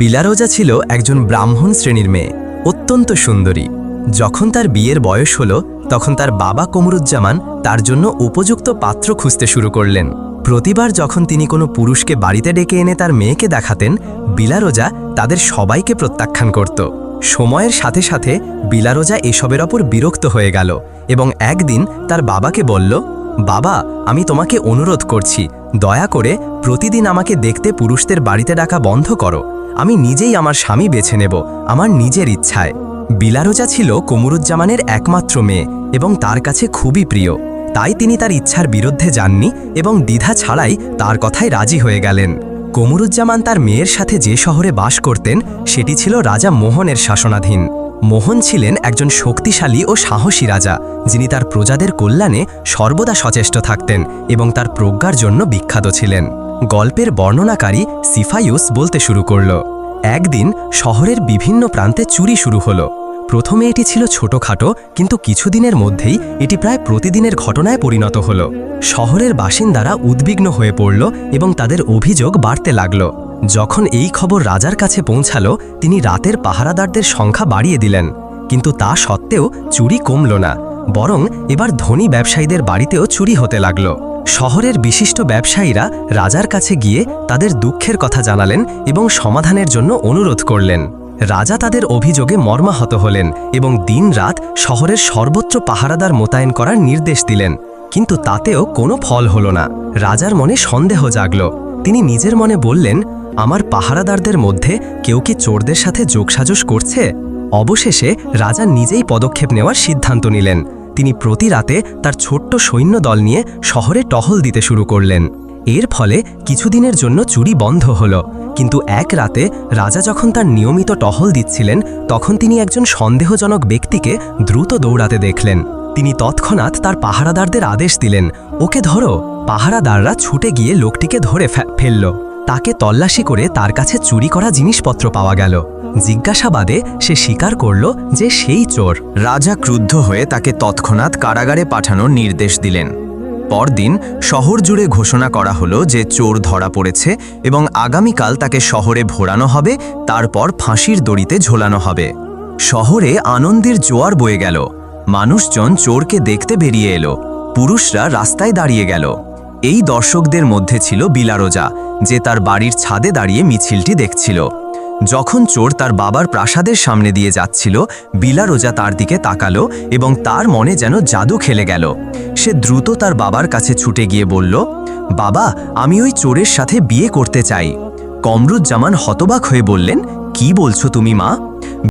বিলারোজা ছিল একজন ব্রাহ্মণ শ্রেণির মেয়ে, অত্যন্ত সুন্দরী। যখন তার বিয়ের বয়স হলো, তখন তার বাবা কমরুজ্জামান তার জন্য উপযুক্ত পাত্র খুঁজতে শুরু করলেন। প্রতিবার যখন তিনি কোনো পুরুষকে বাড়িতে ডেকে এনে তার মেয়েকে দেখাতেন, বিলারোজা তাদের সবাইকে প্রত্যাখ্যান করত। সময়ের সাথে সাথে বিলারোজা এসবের ওপর বিরক্ত হয়ে গেল এবং একদিন তার বাবাকে বলল, বাবা, আমি তোমাকে অনুরোধ করছি দয়া করে প্রতিদিন আমাকে দেখতে পুরুষদের বাড়িতে ডাকা বন্ধ করো। আমি নিজেই আমার স্বামী বেছে নেব, আমার নিজের ইচ্ছায়। বিলারোজা ছিল কমরুজ্জামানের একমাত্র মেয়ে এবং তার কাছে খুবই প্রিয়। তাই তিনি তার ইচ্ছার বিরুদ্ধে যাননি এবং দ্বিধা ছাড়াই তার কথায় রাজি হয়ে গেলেন। কমরুজ্জামান তার মেয়ের সাথে যে শহরে বাস করতেন, সেটি ছিল রাজা মোহনের শাসনাধীন। মোহন ছিলেন একজন শক্তিশালী ও সাহসী রাজা, যিনি তার প্রজাদের কল্যাণে সর্বদা সচেষ্ট থাকতেন এবং তার প্রজ্ঞার জন্য বিখ্যাত ছিলেন। গল্পের বর্ণনাকারী সিফাইউস বলতে শুরু করল, একদিন শহরের বিভিন্ন প্রান্তে চুরি শুরু হলো। প্রথমে এটি ছিল ছোটখাটো, কিন্তু কিছুদিনের মধ্যেই এটি প্রায় প্রতিদিনের ঘটনায় পরিণত হল। শহরের বাসিন্দারা উদ্বিগ্ন হয়ে পড়ল এবং তাদের অভিযোগ বাড়তে লাগল। যখন এই খবর রাজার কাছে পৌঁছালো, তিনি রাতের পাহারাদারদের সংখ্যা বাড়িয়ে দিলেন। কিন্তু তা সত্ত্বেও চুরি কমল না, বরং এবার ধনী ব্যবসায়ীদের বাড়িতেও চুরি হতে লাগল। শহরের বিশিষ্ট ব্যবসায়ীরা রাজার কাছে গিয়ে তাদের দুঃখের কথা জানালেন এবং সমাধানের জন্য অনুরোধ করলেন। রাজা তাদের অভিযোগে মর্মাহত হলেন এবং দিনরাত শহরের সর্বোচ্চ পাহারাদার মোতায়েন করার নির্দেশ দিলেন, কিন্তু তাতেও কোনো ফল হল না। রাজার মনে সন্দেহ জাগল। তিনি নিজের মনে বললেন, আমার পাহারাদারদের মধ্যে কেউ কি চোরদের সাথে যোগসাজশ করছে? অবশেষে রাজা নিজেই পদক্ষেপ নেওয়ার সিদ্ধান্ত নিলেন। তিনি প্রতি রাতে তার ছোট্ট সৈন্য দল নিয়ে শহরে টহল দিতে শুরু করলেন। এর ফলে কিছুদিনের জন্য চুরি বন্ধ হল। কিন্তু এক রাতে রাজা যখন তার নিয়মিত টহল দিচ্ছিলেন, তখন তিনি একজন সন্দেহজনক ব্যক্তিকে দ্রুত দৌড়াতে দেখলেন। তিনি তৎক্ষণাৎ তার পাহারাদারদের আদেশ দিলেন, ওকে ধরো। পাহারাদাররা ছুটে গিয়ে লোকটিকে ধরে ফেলল। তাকে তল্লাশি করে তার কাছে চুরি করা জিনিসপত্র পাওয়া গেল। জিজ্ঞাসাবাদে সে স্বীকার করল যে সেই চোর। রাজা ক্রুদ্ধ হয়ে তাকে তৎক্ষণাৎ কারাগারে পাঠানোর নির্দেশ দিলেন। পরদিন শহর জুড়ে ঘোষণা করা হলো যে চোর ধরা পড়েছে এবং আগামীকাল তাকে শহরে ভোরানো হবে, তারপর ফাঁসির দড়িতে ঝোলানো হবে। শহরে আনন্দের জোয়ার বয়ে গেল। মানুষজন চোরকে দেখতে বেরিয়ে এলো। পুরুষরা রাস্তায় দাঁড়িয়ে গেল। এই দর্শকদের মধ্যে ছিল বিলারোজা, যে তার বাড়ির ছাদে দাঁড়িয়ে মিছিলটি দেখছিল। যখন চোর তার বাবার প্রাসাদের সামনে দিয়ে যাচ্ছিল, বিলারোজা তার দিকে তাকালো এবং তার মনে যেন জাদু খেলে গেল। সে দ্রুত তার বাবার কাছে ছুটে গিয়ে বলল, বাবা, আমি ওই চোরের সাথে বিয়ে করতে চাই। কমরুজ্জামান হতবাক হয়ে বললেন, কি বলছো তুমি মা?